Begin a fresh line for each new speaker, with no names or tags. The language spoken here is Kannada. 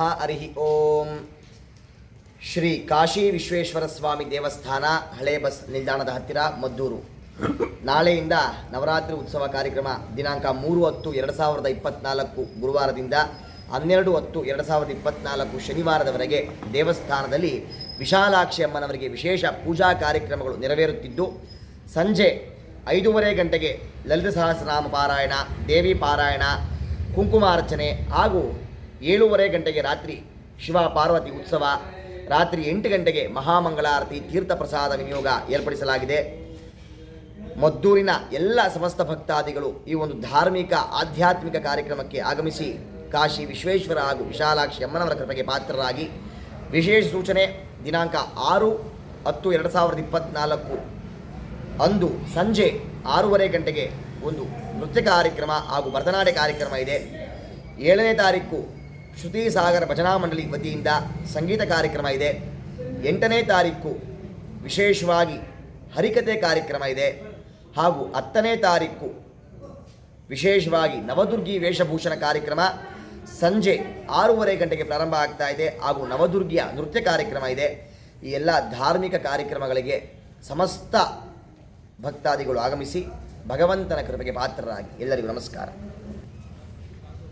ಹರಿ ಓಂ ಶ್ರೀ ಕಾಶಿ ವಿಶ್ವೇಶ್ವರ ಸ್ವಾಮಿ ದೇವಸ್ಥಾನ ಹಳೆ ಬಸ್ ನಿಲ್ದಾಣದ ಹತ್ತಿರ ಮದ್ದೂರು. ನಾಳೆಯಿಂದ ನವರಾತ್ರಿ ಉತ್ಸವ ಕಾರ್ಯಕ್ರಮ ದಿನಾಂಕ ಮೂರು ಹತ್ತು ಎರಡು ಸಾವಿರದ ಇಪ್ಪತ್ನಾಲ್ಕು ಗುರುವಾರದಿಂದ ಹನ್ನೆರಡು ಹತ್ತು ಎರಡು ಸಾವಿರದ ಇಪ್ಪತ್ನಾಲ್ಕು ಶನಿವಾರದವರೆಗೆ ದೇವಸ್ಥಾನದಲ್ಲಿ ವಿಶಾಲಾಕ್ಷಿ ಅಮ್ಮನವರಿಗೆ ವಿಶೇಷ ಪೂಜಾ ಕಾರ್ಯಕ್ರಮಗಳು ನೆರವೇರುತ್ತಿದ್ದು, ಸಂಜೆ ಐದೂವರೆ ಗಂಟೆಗೆ ಲಲಿತ ಸಹಸ್ರನಾಮ ಪಾರಾಯಣ, ದೇವಿ ಪಾರಾಯಣ, ಕುಂಕುಮಾರ್ಚನೆ ಹಾಗೂ ಏಳೂವರೆ ಗಂಟೆಗೆ ರಾತ್ರಿ ಶಿವ ಪಾರ್ವತಿ ಉತ್ಸವ, ರಾತ್ರಿ ಎಂಟು ಗಂಟೆಗೆ ಮಹಾಮಂಗಳಾರತಿ, ತೀರ್ಥ ಪ್ರಸಾದ ವಿನಿಯೋಗ ಏರ್ಪಡಿಸಲಾಗಿದೆ. ಮದ್ದೂರಿನ ಎಲ್ಲ ಸಮಸ್ತ ಭಕ್ತಾದಿಗಳು ಈ ಒಂದು ಧಾರ್ಮಿಕ, ಆಧ್ಯಾತ್ಮಿಕ ಕಾರ್ಯಕ್ರಮಕ್ಕೆ ಆಗಮಿಸಿ ಕಾಶಿ ವಿಶ್ವೇಶ್ವರ ಹಾಗೂ ವಿಶಾಲಾಕ್ಷಿ ಅಮ್ಮನವರ ಕೃಪೆಗೆ ಪಾತ್ರರಾಗಿ ವಿಶೇಷ ಸೂಚನೆ ದಿನಾಂಕ ಆರು ಹತ್ತು ಎರಡು ಸಾವಿರದ ಇಪ್ಪತ್ತ್ನಾಲ್ಕು ಅಂದು ಸಂಜೆ ಆರೂವರೆ ಗಂಟೆಗೆ ಒಂದು ನೃತ್ಯ ಕಾರ್ಯಕ್ರಮ ಹಾಗೂ ಭರತನಾಟ್ಯ ಕಾರ್ಯಕ್ರಮ ಇದೆ. ಏಳನೇ ತಾರೀಕು ಶ್ರುತಿ ಸಾಗರ ಭಜನಾ ಮಂಡಳಿ ವತಿಯಿಂದ ಸಂಗೀತ ಕಾರ್ಯಕ್ರಮ ಇದೆ. ಎಂಟನೇ ತಾರೀಕು ವಿಶೇಷವಾಗಿ ಹರಿಕತೆ ಕಾರ್ಯಕ್ರಮ ಇದೆ. ಹಾಗೂ ಹತ್ತನೇ ತಾರೀಕು ವಿಶೇಷವಾಗಿ ನವದುರ್ಗಿ ವೇಷಭೂಷಣ ಕಾರ್ಯಕ್ರಮ ಸಂಜೆ ಆರೂವರೆ ಗಂಟೆಗೆ ಪ್ರಾರಂಭ ಆಗ್ತಾ ಇದೆ. ಹಾಗೂ ನವದುರ್ಗಿಯ ನೃತ್ಯ ಕಾರ್ಯಕ್ರಮ ಇದೆ. ಈ ಎಲ್ಲ ಧಾರ್ಮಿಕ ಕಾರ್ಯಕ್ರಮಗಳಿಗೆ ಸಮಸ್ತ ಭಕ್ತಾದಿಗಳು ಆಗಮಿಸಿ ಭಗವಂತನ ಕೃಪೆಗೆ ಪಾತ್ರರಾಗಿ ಎಲ್ಲರಿಗೂ ನಮಸ್ಕಾರ.